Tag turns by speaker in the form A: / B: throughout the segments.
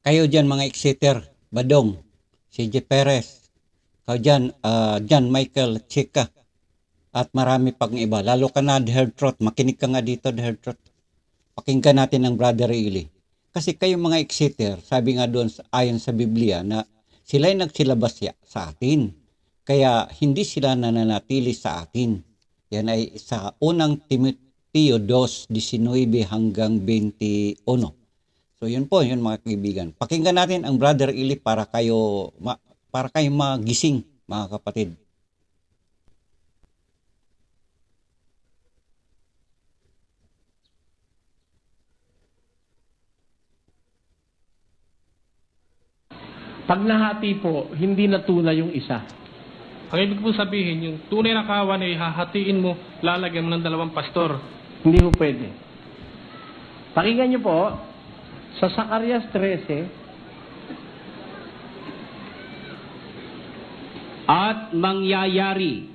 A: Kayo dyan mga Exeter, Badong, CJ Perez, kayo dyan, ah, John Michael Chika, at marami pang iba. Lalo ka na, Hertrot. Makinig ka nga dito, The Hertrot. Pakinggan natin ng Brother Eli. Kasi kayo mga Exeter, sabi nga doon ayon sa Biblia na sila'y nagsilabas sa atin. Kaya hindi sila nananatili sa atin. Yan ay sa unang Timoteo 2:19 hanggang 21. So yun po, yun mga kaibigan. Pakinggan natin ang Brother Eli para kayo ma- para kayo magising, mga kapatid.
B: Pag nahati po, hindi natuna yung isa.
C: Ang ibig po sabihin, yung tunay na kawan ay hahatiin mo, lalagyan mo ng dalawang pastor.
B: Hindi po pwede. Pakinggan niyo po, sa Zacarias 13,
D: at mangyayari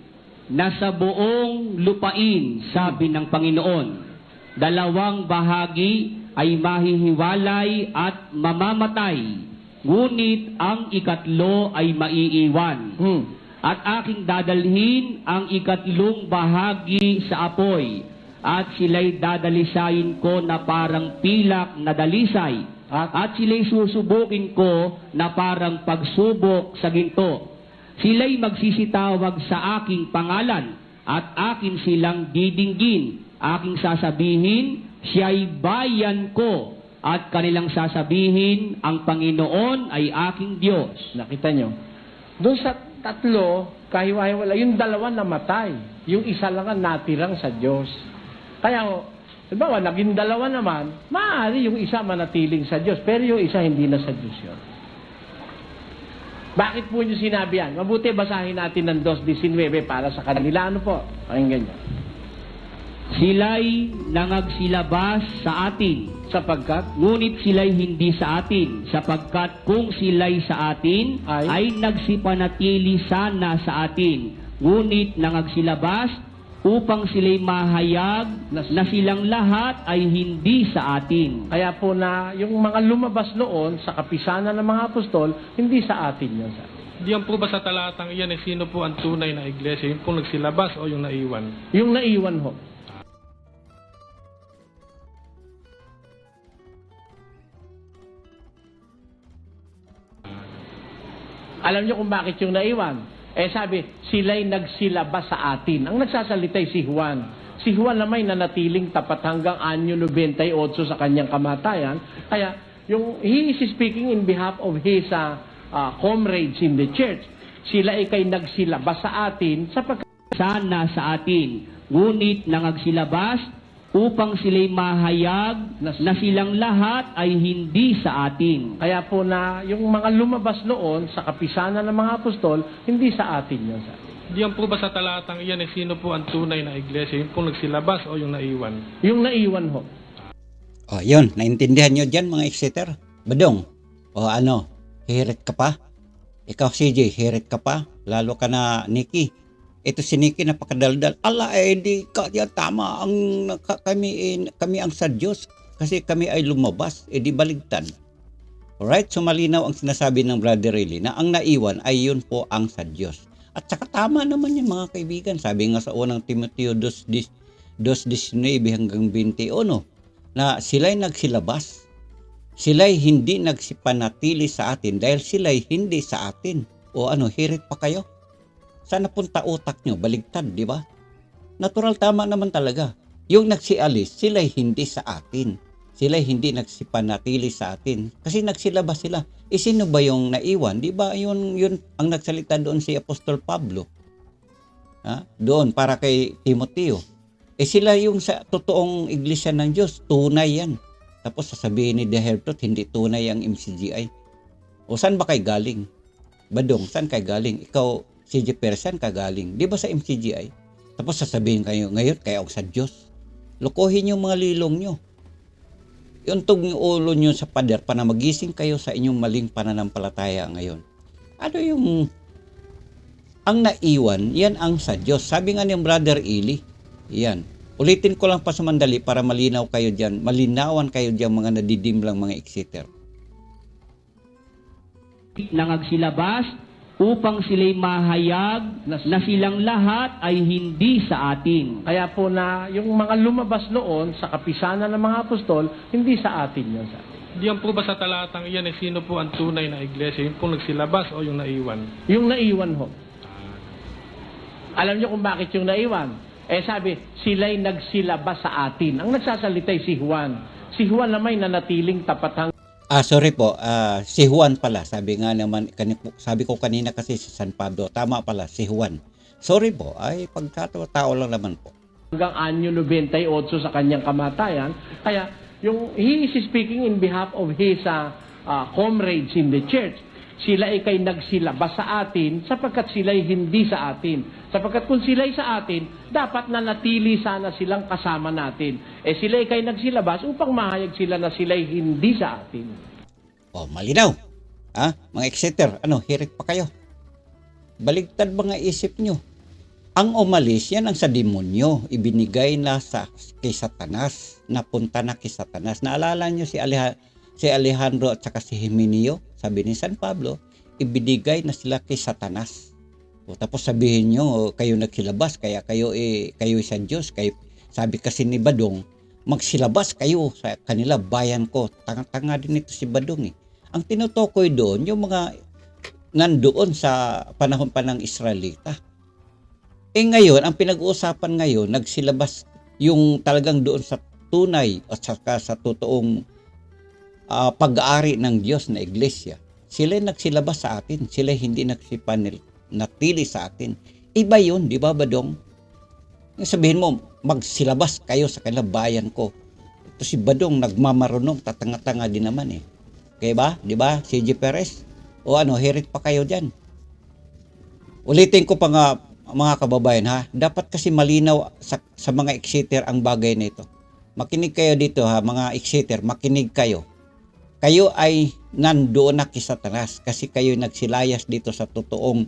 D: na sa buong lupain, sabi ng Panginoon, dalawang bahagi ay mahihiwalay at mamamatay, ngunit ang ikatlo ay maiiwan.
B: hmm,
D: At aking dadalhin ang ikatlong bahagi sa apoy, at sila'y dadalisayin ko na parang pilak na dalisay,
B: at,
D: at sila'y susubukin ko na parang pagsubok sa ginto. Sila'y magsisitawag sa aking pangalan at akin silang didinggin. Aking sasabihin, siya'y bayan ko. At kanilang sasabihin, ang Panginoon ay aking Diyos.
B: nakita niyo, doon sa tatlo, kahiwa-hiwala, yung dalawa namatay. Yung isa lang ang natirang sa Diyos. Kaya, halimbawa, naging dalawa naman, maaari yung isa manatiling sa Diyos, pero yung isa hindi na sa Diyos yun. Bakit po niyo sinabi yan? Mabuti basahin natin ng 2.19 para sa kanila. Ano po? Pakinggan niyo.
D: Sila'y nangagsilabas sa atin,
B: Sapagkat,
D: ngunit sila'y hindi sa atin, sapagkat kung sila'y sa atin,
B: Ay?
D: ay, nagsipanatili sana sa atin, ngunit nangagsilabas upang sila'y mahayag na silang lahat ay hindi sa atin.
B: kaya po na yung mga lumabas noon sa kapisanan ng mga apostol, hindi sa atin yun. Sir.
C: Diyan po ba sa talatang iyan ay sino po ang tunay na iglesia? Yung pong nagsilabas o yung naiwan?
B: Yung naiwan ho. Alam niyo kung bakit yung naiwan? Eh sabi, sila'y nagsilabas sa atin. Ang nagsasalitay si Juan. Si Juan naman ay nanatiling tapat hanggang anyo 98 sa kanyang kamatayan. Kaya, yung, he is speaking in behalf of his uh, uh, comrades in the church. Sila ay kay nagsilabas sa atin sapagkat
D: Sana sa atin, ngunit nangagsilabas upang sila'y mahayag na silang lahat ay hindi sa atin.
B: Kaya po na yung mga lumabas noon sa kapisanan ng mga apostol, hindi sa atin yun.
C: Diyan po ba sa talatang iyan ay sino po ang tunay na iglesia? Yung pong nagsilabas o yung naiwan?
B: Yung naiwan ho.
A: O, yun. Naintindihan nyo dyan, mga Exeter? Badong, o ano, hirit ka pa? Ikaw, CJ, hirit ka pa? Lalo ka na, Nikki. Ito si Nikki, napakadaldal. Ala, eh, di ka, di, tama. Ang, ka- kami, eh, kami ang sa Diyos. Kasi kami ay lumabas. Eh, di baligtad. Alright, so malinaw ang sinasabi ng Brother Riley na ang naiwan ay yun po ang sa Diyos. At saka tama naman yan mga kaibigan. Sabi nga sa unang Timoteo 2.19 hanggang 21 na sila'y nagsilabas. Sila'y hindi nagsipanatili sa atin dahil sila'y hindi sa atin. O ano, hirit pa kayo? Sana punta utak nyo, baligtad, di ba? Natural tama naman talaga. Yung nagsialis, sila'y hindi sa atin. Sila'y hindi nagsipanatili sa atin. Kasi nagsilabas sila. E sino ba yung naiwan? Di ba yun, yun ang nagsalita doon si Apostol Pablo? Ha? Doon para kay Timoteo. Eh sila yung sa totoong iglesia ng Diyos, tunay yan. Tapos sasabihin ni De Hertot, hindi tunay ang MCGI. O saan ba kay galing? Badong, saan kay galing? Ikaw, CJ Perez, saan ka galing? Di ba sa MCGI? Tapos sasabihin kayo, ngayon, kaya ako sa Diyos. Lokohin yung mga lilong nyo. Iuntog yung ulo nyo sa pader para magising kayo sa inyong maling pananampalataya ngayon. Ano yung ang naiwan, yan ang sa Diyos. Sabi nga ni Brother Eli, yan. Ulitin ko lang pa sa mandali para malinaw kayo dyan. Malinawan kayo dyan mga nadidimlang mga exeter.
D: nangagsilabas upang sila'y mahayag
B: Na-
D: silang lahat ay hindi sa atin.
B: Kaya po na yung mga lumabas noon sa kapisanan ng mga apostol, hindi sa atin yun. Sa
C: Diyan po ba sa talatang iyan eh, sino po ang tunay na iglesia? Yung po nagsilabas o yung naiwan?
B: Yung naiwan ho. Alam niyo kung bakit yung naiwan? Eh sabi, sila'y nagsilabas sa atin. Ang nagsasalitay si Juan. Si Juan na may nanatiling tapat hanggang
A: Ah, sorry po. Ah, si Juan pala. Sabi nga naman, sabi ko kanina kasi si San Pablo. Tama pala, si Juan. Sorry po. Ay, pagkatawa-tao lang naman po.
B: anyo 98 sa kanyang kamatayan. Kaya yung he is speaking in behalf of his uh, uh, comrades in the church. Sila ay kay nagsilabas sa atin sapagkat sila ay hindi sa atin. Sapagkat kung sila ay sa atin, dapat na natili sana silang kasama natin. Eh sila ay kay nagsilabas upang mahayag sila na sila ay hindi sa atin.
A: O, malinaw. Ha? Mga Exeter, ano, hirit pa kayo. Baligtad mga isip nyo. Ang umalis, yan ang sa demonyo. Ibinigay na sa kay Satanas. Napunta na kay Satanas. Naalala nyo si, Aleja, si Alejandro at saka si Himeneo? Sabi ni San Pablo, ibinigay na sila kay Satanas. O, tapos sabihin nyo, kayo nagsilabas, kaya kayo, eh, kayo sa Diyos. Kayo, sabi kasi ni Badong, magsilabas kayo sa kanila, bayan ko. Tanga-tanga din ito si Badong eh. Ang tinutukoy doon, yung mga nandoon sa panahon pa ng Israelita. Eh ngayon, ang pinag-uusapan ngayon, nagsilabas yung talagang doon sa tunay at saka sa totoong ah, pag-aari ng Diyos na iglesia. Sila nagsilabas sa atin. Sila hindi nagsipanil, natili sa atin. Iba yun, di ba Badong? Sabihin mo, magsilabas kayo sa kanila bayan ko. Ito si Badong nagmamarunong, tatanga-tanga din naman eh. Kaya ba? Di ba? CJ Perez? O ano, hirit pa kayo dyan. Ulitin ko pa nga, mga kababayan ha, dapat kasi malinaw sa, sa mga exeter ang bagay na ito. Makinig kayo dito ha, mga exeter, makinig kayo. Kayo ay nandoon na kay Satanas kasi kayo nagsilayas dito sa totoong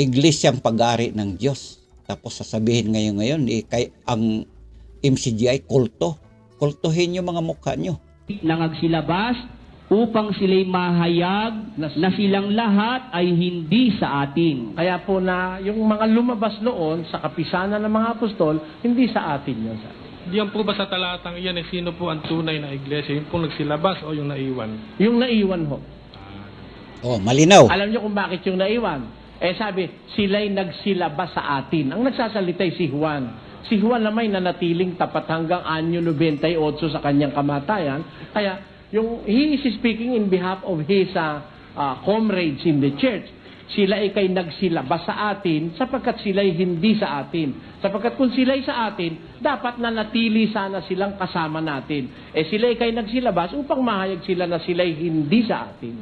A: iglesyang pag-ari ng Diyos. Tapos sasabihin ngayon ngayon, eh, kay, ang MCGI kulto. Kultuhin yung mga mukha nyo.
D: nangagsilabas upang sila'y mahayag
B: Na-
D: na silang lahat ay hindi sa atin.
B: Kaya po na yung mga lumabas noon sa kapisanan ng mga apostol, hindi sa atin yun. Sa
C: Diyan po ba sa talatang iyan eh, sino po ang tunay na iglesia? Yung po nagsilabas o yung naiwan?
B: Yung naiwan ho.
A: Oh, malinaw.
B: Alam niyo kung bakit yung naiwan? Eh sabi, sila'y nagsilabas sa atin. Ang nagsasalitay si Juan. Si Juan na may nanatiling tapat hanggang anyo 98 sa kanyang kamatayan. Kaya yung he is speaking in behalf of his uh, uh, comrades in the church. Sila ay kay nagsilabas sa atin sapagkat sila ay hindi sa atin. Sapagkat kung sila ay sa atin, dapat na natili sana silang kasama natin. Eh sila ay kay nagsilabas upang mahayag sila na sila ay hindi sa atin.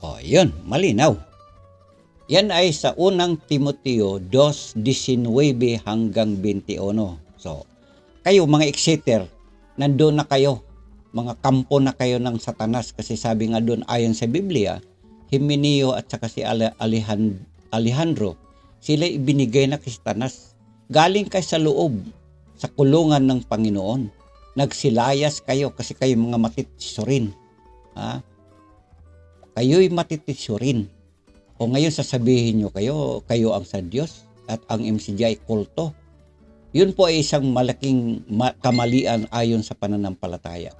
A: Oh, yun, malinaw. Yan ay sa unang Timoteo 2.19 hanggang 21. So, kayo mga exeter, nandoon na kayo. Mga kampo na kayo ng satanas kasi sabi nga doon ayon sa Biblia, Himeneo at saka si Ale- Alejan- Alejandro, sila ibinigay na kay satanas. Galing kay sa loob, sa kulungan ng Panginoon. Nagsilayas kayo kasi kayo mga matitisurin. Ha? kayo'y matitisurin. O ngayon sasabihin nyo kayo, kayo ang sa Diyos at ang MCGI kulto. Yun po ay isang malaking ma- kamalian ayon sa pananampalataya.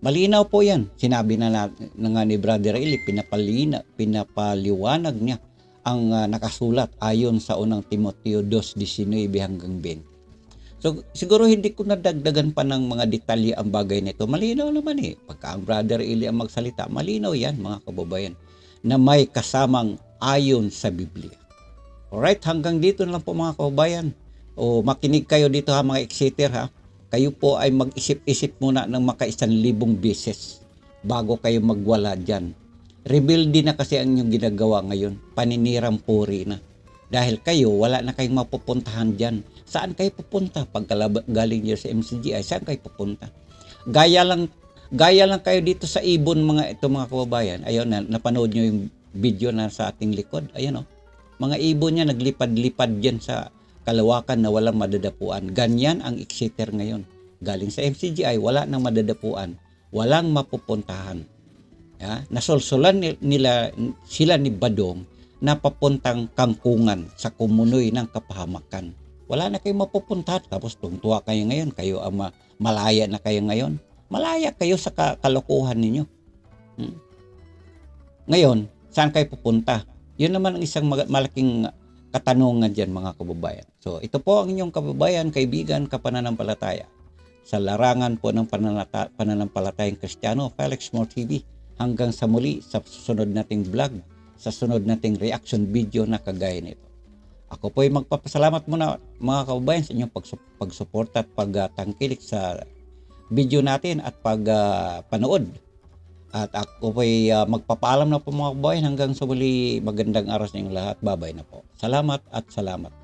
A: Malinaw po yan. Sinabi na, na, na nga ni Brother Eli, pinapalina, pinapaliwanag niya ang ah, nakasulat ayon sa unang Timoteo 2.19 hanggang 20. So, siguro hindi ko nadagdagan pa ng mga detalye ang bagay nito. Malinaw naman eh. Pagka ang Brother Eli ang magsalita, malinaw yan mga kababayan na may kasamang ayon sa Biblia. Alright, hanggang dito na lang po mga kababayan. O makinig kayo dito ha mga exeter ha. Kayo po ay mag-isip-isip muna ng maka isang libong beses bago kayo magwala dyan. Rebuild din na kasi ang inyong ginagawa ngayon. Paninirang puri na. Dahil kayo, wala na kayong mapupuntahan dyan. Saan kayo pupunta? Pag galing nyo sa MCGI, saan kayo pupunta? Gaya lang, gaya lang kayo dito sa ibon mga ito mga kababayan. Ayun, na, napanood nyo yung video na sa ating likod. Ayan o. Mga ibon niya naglipad-lipad dyan sa kalawakan na walang madadapuan. Ganyan ang Exeter ngayon. Galing sa MCGI, wala nang madadapuan. Walang mapupuntahan. Ya, nasolsolan ni- nila sila ni Badong na papuntang kangkungan sa kumunoy ng kapahamakan. Wala na kayong mapupuntahan. Tapos tungtuwa kayo ngayon. Kayo ang ma- malaya na kayo ngayon. Malaya kayo sa ka- kalokohan ninyo. Hmm? Ngayon, saan kayo pupunta? Yun naman ang isang malaking katanungan dyan mga kababayan. So ito po ang inyong kababayan, kaibigan, kapananampalataya. Sa larangan po ng pananata- pananampalatayang Kristiyano, Felix More TV. Hanggang sa muli sa susunod nating vlog, sa sunod nating reaction video na kagaya nito. Ako po ay magpapasalamat muna mga kababayan sa inyong pagsu- pagsuporta at pagtangkilik sa video natin at pagpanood. At ako po ay ah, magpapaalam na po mga kababayan hanggang sa muli magandang araw sa inyong lahat. Babay na po. Salamat at salamat.